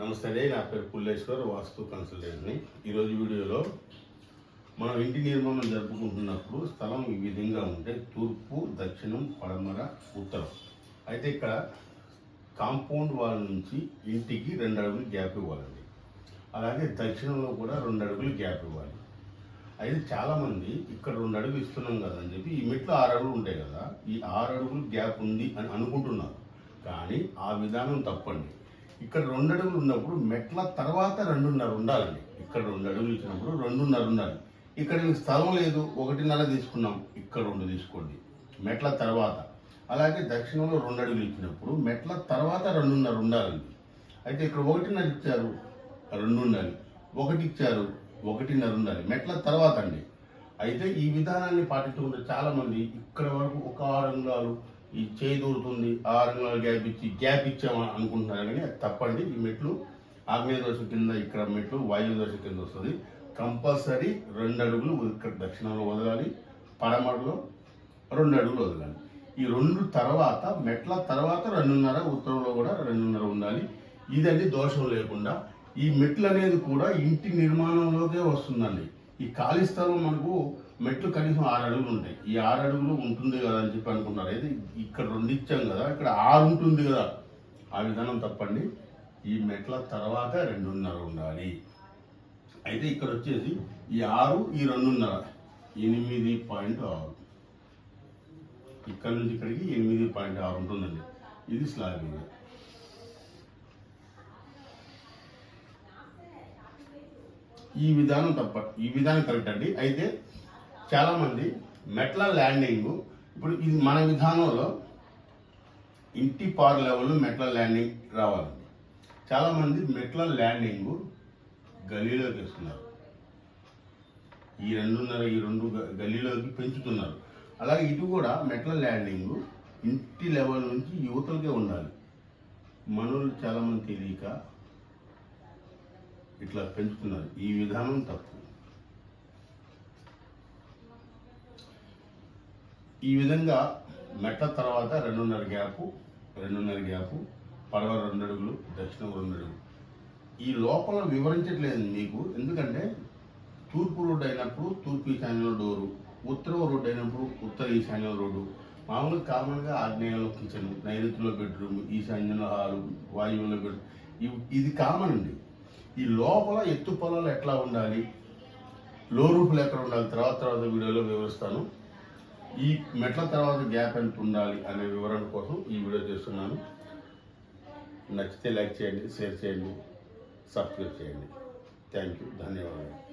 నమస్తే నా పేరు పుల్లేశ్వర్ వాస్తు కన్సల్టెంట్ని. ఈరోజు వీడియోలో మనం ఇంటి నిర్మాణం జరుపుకుంటున్నప్పుడు స్థలం ఈ విధంగా ఉంటే తూర్పు దక్షిణం పడమర ఉత్తరం. అయితే ఇక్కడ కాంపౌండ్ వాల్ నుంచి ఇంటికి రెండు అడుగులు గ్యాప్ ఇవ్వాలండి. అలాగే దక్షిణంలో కూడా రెండు అడుగులు గ్యాప్ ఇవ్వాలి. అయితే చాలామంది ఇక్కడ రెండు అడుగులు ఇస్తున్నాం కదా అని చెప్పి ఈ మెట్లు ఆరు అడుగులు ఉంటాయి కదా ఈ ఆరు అడుగులు గ్యాప్ ఉంది అని అనుకుంటున్నారు. కానీ ఆ విధానం తప్పండి. ఇక్కడ రెండు అడుగులు ఉన్నప్పుడు మెట్ల తర్వాత రెండున్నర ఉండాలండి. ఇక్కడ రెండు అడుగులు ఇచ్చినప్పుడు రెండున్నర ఉండాలి. ఇక్కడ మీకు స్థలం లేదు ఒకటిన్నర తీసుకున్నాం ఇక్కడ రెండు తీసుకోండి. మెట్ల తర్వాత. అలాగే దక్షిణంలో రెండు అడుగులు ఇచ్చినప్పుడు మెట్ల తర్వాత రెండున్నర ఉండాలండి. అయితే ఇక్కడ ఒకటిన్నర ఇచ్చారు రెండు ఉండాలి ఒకటి ఇచ్చారు ఒకటిన్నర ఉండాలి. మెట్ల తర్వాత అండి. అయితే ఈ విధానాన్ని పాటించకుండా చాలా చాలామంది ఇక్కడ వరకు ఒక ఆరు అంగుళాలు ఈ చేయి దూరుతుంది ఆరు అంగుళాలు గ్యాప్ ఇచ్చి గ్యాప్ ఇచ్చామని అనుకుంటున్నారు కానీ అది తప్పండి. ఈ మెట్లు ఆగ్నేయ దోష కింద ఇక్కడ మెట్లు వాయువు దోష కింద వస్తుంది. కంపల్సరీ రెండు అడుగులు ఇక్కడ దక్షిణంలో వదలాలి పడమరలో రెండు అడుగులు వదలాలి. ఈ రెండు తర్వాత మెట్ల తర్వాత రెండున్నర ఉత్తరంలో కూడా రెండున్నర ఉండాలి. ఇదండి దోషం లేకుండా. ఈ మెట్లు అనేది కూడా ఇంటి నిర్మాణంలోకే వస్తుందండి. ఈ ఖాళీ స్థలం మనకు మెట్లు కనీసం ఆరు అడుగులు ఉంటాయి. ఈ ఆరు అడుగులు ఉంటుంది కదా అని చెప్పి అనుకున్నారు. అయితే ఇక్కడ రెండు ఇచ్చాం కదా ఇక్కడ ఆరు ఉంటుంది కదా. ఆ విధానం తప్పండి. ఈ మెట్ల తర్వాత రెండున్నర ఉండాలి. అయితే ఇక్కడ వచ్చేసి ఈ ఆరు ఈ రెండున్నర. ఎనిమిది పాయింట్ ఆరు. ఇక్కడ నుంచి ఇక్కడికి ఎనిమిది పాయింట్ ఆరు ఉంటుందండి. ఇది స్లాబ్ ఏరియా. ఈ విధానం తప్ప ఈ విధానం కరెక్ట్ అండి. అయితే చాలామంది మెట్ల ల్యాండింగ్. ఇప్పుడు ఇది మన విధానంలో ఇంటి పార్ లెవెల్ మెట్ల ల్యాండింగ్ రావాలండి చాలామంది మెట్ల ల్యాండింగ్ గలీలోకి వేస్తున్నారు. ఈ రెండున్నర ఈ రెండు గల్లీలోకి పెంచుతున్నారు. అలాగే ఇటు కూడా మెట్ల ల్యాండింగ్ ఇంటి లెవెల్ నుంచి యువతలకే ఉండాలి. మనులు చాలామంది తెలియక ఇట్లా పెంచుతున్నారు. ఈ విధానం తప్పు. ఈ విధంగా మెట్ల తర్వాత రెండున్నర గ్యాపు రెండున్నర గ్యాపు పడవ రెండు అడుగులు దక్షిణం రెండు అడుగులు. ఈ లోపల వివరించట్లేదు మీకు ఎందుకంటే తూర్పు రోడ్డు అయినప్పుడు తూర్పు ఈశాన్య డోరు ఉత్తరం రోడ్డు అయినప్పుడు ఉత్తర ఈశాన్య రోడ్డు. మామూలుగా కామన్గా ఆగ్నేయంలో కిచెన్ నైరుతిలో బెడ్రూమ్ ఈశాన్యంలో హాలు వాయువులో బెడ్రూమ్ ఇది కామన్ అండి. ఈ లోపల ఎత్తు పొలాలు ఎట్లా ఉండాలి? లో రూపులు ఎక్కడ ఉండాలి? తర్వాత తర్వాత వీడియోలో వివరిస్తాను. ఈ మెట్ల తర్వాత గ్యాప్ ఎంత ఉండాలి అనే వివరణ కోసం ఈ వీడియో చేస్తున్నాను. నచ్చితే లైక్ చేయండి షేర్ చేయండి సబ్స్క్రైబ్ చేయండి. థ్యాంక్ యూ ధన్యవాదాలు.